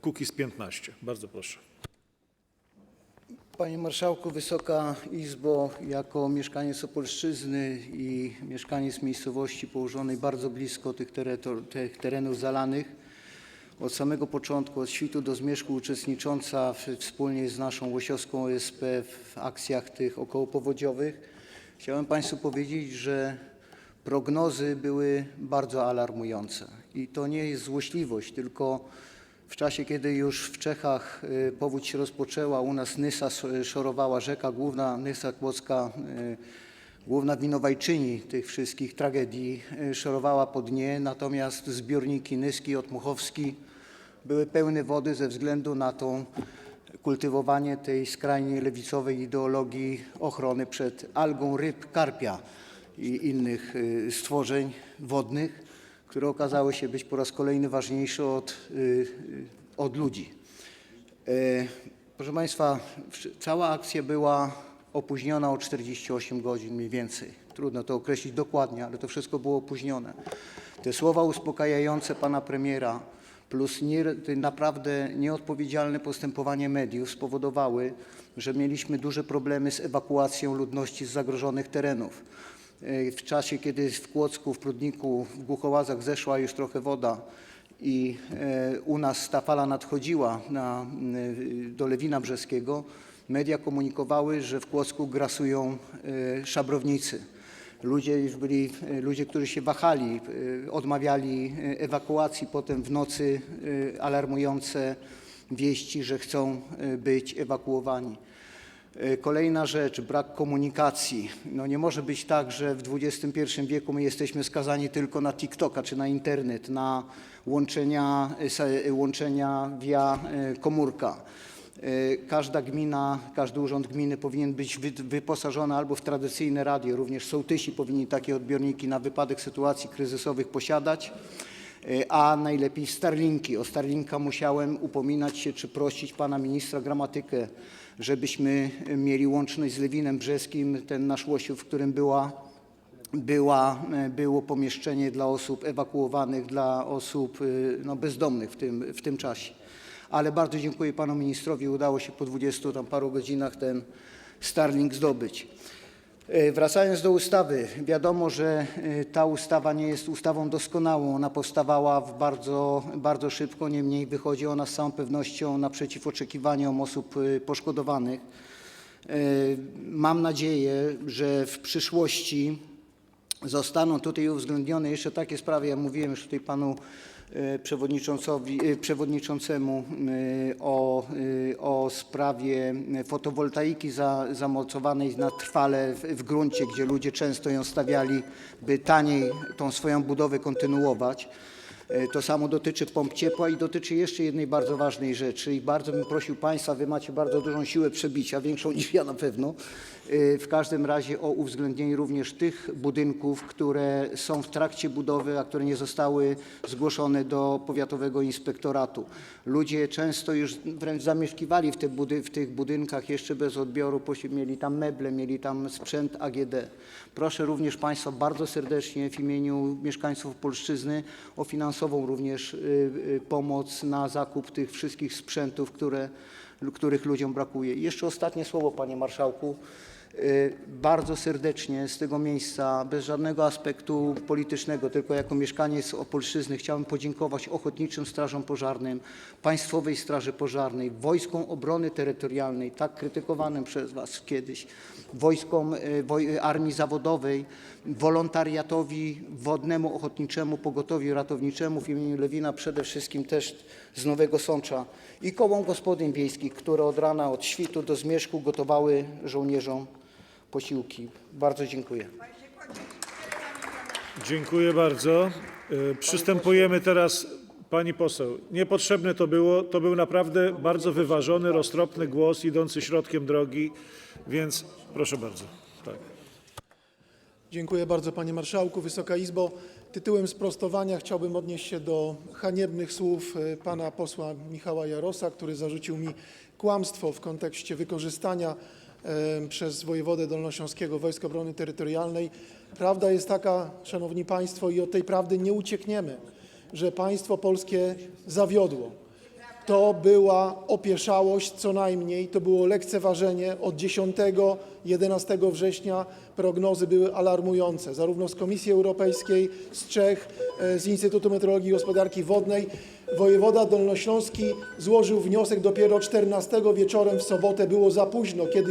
Kukiz 15. Bardzo proszę. Panie Marszałku, Wysoka Izbo, jako mieszkaniec Opolszczyzny i mieszkaniec miejscowości położonej bardzo blisko tych, teretor, tych terenów zalanych, od samego początku, od świtu do zmierzchu uczestnicząca w, wspólnie z naszą Łosiowską OSP w akcjach tych okołopowodziowych, chciałem Państwu powiedzieć, że prognozy były bardzo alarmujące. I to nie jest złośliwość, tylko w czasie, kiedy już w Czechach y, powódź się rozpoczęła, u nas Nysa sz- szorowała rzeka główna, Nysa Kłodzka, y, główna winowajczyni tych wszystkich tragedii, y, szorowała po dnie, natomiast zbiorniki Nyski Otmuchowski były pełne wody ze względu na tą kultywowanie tej skrajnie lewicowej ideologii ochrony przed algą ryb, karpia i innych y, stworzeń wodnych, które okazały się być po raz kolejny ważniejsze od, y, y, od ludzi. E, Proszę Państwa, cała akcja była opóźniona o 48 godzin mniej więcej. Trudno to określić dokładnie, ale to wszystko było opóźnione. Te słowa uspokajające pana premiera plus nie, naprawdę nieodpowiedzialne postępowanie mediów spowodowały, że mieliśmy duże problemy z ewakuacją ludności z zagrożonych terenów. E, W czasie, kiedy w Kłodzku, w Prudniku, w Głuchołazach zeszła już trochę woda i e, u nas ta fala nadchodziła na, m, do Lewina Brzeskiego, media komunikowały, że w Kłodzku grasują e, szabrownicy. Ludzie już byli, e, ludzie, którzy się wahali, e, odmawiali e, ewakuacji, potem w nocy e, alarmujące wieści, że chcą e, być ewakuowani. E, Kolejna rzecz, brak komunikacji. No nie może być tak, że w XXI wieku my jesteśmy skazani tylko na TikToka czy na internet, na łączenia, sa- e, łączenia via komórka. Każda gmina, każdy urząd gminy powinien być wy- wyposażony albo w tradycyjne radio, również sołtysi powinni takie odbiorniki na wypadek sytuacji kryzysowych posiadać, a najlepiej Starlinki. O Starlinka musiałem upominać się czy prosić pana ministra gramatykę, żebyśmy mieli łączność z Lewinem Brzeskim, ten nasz Łosiów, w którym była była, było pomieszczenie dla osób ewakuowanych, dla osób e, no, bezdomnych w tym, w tym czasie. Ale bardzo dziękuję panu ministrowi, udało się po 20 tam paru godzinach ten Starlink zdobyć. E, Wracając do ustawy, wiadomo, że e, ta ustawa nie jest ustawą doskonałą. Ona powstawała bardzo, bardzo szybko, niemniej wychodzi ona z całą pewnością naprzeciw oczekiwaniom osób e, poszkodowanych. Mam nadzieję, że w przyszłości zostaną tutaj uwzględnione jeszcze takie sprawy, ja mówiłem już tutaj panu przewodniczącemu e, o, e, o sprawie fotowoltaiki za, zamocowanej na trwale w, w gruncie, gdzie ludzie często ją stawiali, by taniej tą swoją budowę kontynuować. E, To samo dotyczy pomp ciepła i dotyczy jeszcze jednej bardzo ważnej rzeczy i bardzo bym prosił Państwa, Wy macie bardzo dużą siłę przebicia, większą niż ja na pewno, e, w każdym razie o uwzględnienie również tych budynków, które są w trakcie budowy, a które nie zostały zgłoszone do Powiatowego Inspektoratu. Ludzie często już wręcz zamieszkiwali w, te budy, w tych budynkach jeszcze bez odbioru, mieli tam meble, mieli tam sprzęt AGD. Proszę również Państwa bardzo serdecznie w imieniu mieszkańców Polszczyzny o finansową również y, y, pomoc na zakup tych wszystkich sprzętów, które, których ludziom brakuje. I jeszcze ostatnie słowo, Panie Marszałku. Y, Bardzo serdecznie z tego miejsca, bez żadnego aspektu politycznego, tylko jako mieszkaniec Opolszczyzny chciałem podziękować Ochotniczym Strażom Pożarnym, Państwowej Straży Pożarnej, Wojskom Obrony Terytorialnej, tak krytykowanym przez Was kiedyś, wojskom y, woj- Armii Zawodowej, wolontariatowi wodnemu, ochotniczemu, pogotowiu ratowniczemu w imieniu Lewina, przede wszystkim też z Nowego Sącza i kołom gospodyń wiejskich, które od rana, od świtu do zmierzchu gotowały żołnierzom posiłki. Bardzo dziękuję. Dziękuję bardzo. E, Przystępujemy teraz, pani poseł, niepotrzebne to było, to był naprawdę bardzo wyważony, roztropny głos idący środkiem drogi, więc proszę bardzo. Tak. Dziękuję bardzo panie marszałku. Wysoka Izbo, tytułem sprostowania chciałbym odnieść się do haniebnych słów e, pana posła Michała Jarosa, który zarzucił mi kłamstwo w kontekście wykorzystania przez wojewodę dolnośląskiego Wojsk Obrony Terytorialnej. Prawda jest taka, szanowni państwo, i od tej prawdy nie uciekniemy, że państwo polskie zawiodło. to była opieszałość co najmniej, to było lekceważenie. Od 10, 11 września prognozy były alarmujące, zarówno z Komisji Europejskiej, z Czech, e, z Instytutu Meteorologii i Gospodarki Wodnej. Wojewoda dolnośląski złożył wniosek dopiero 14 wieczorem w sobotę, było za późno, kiedy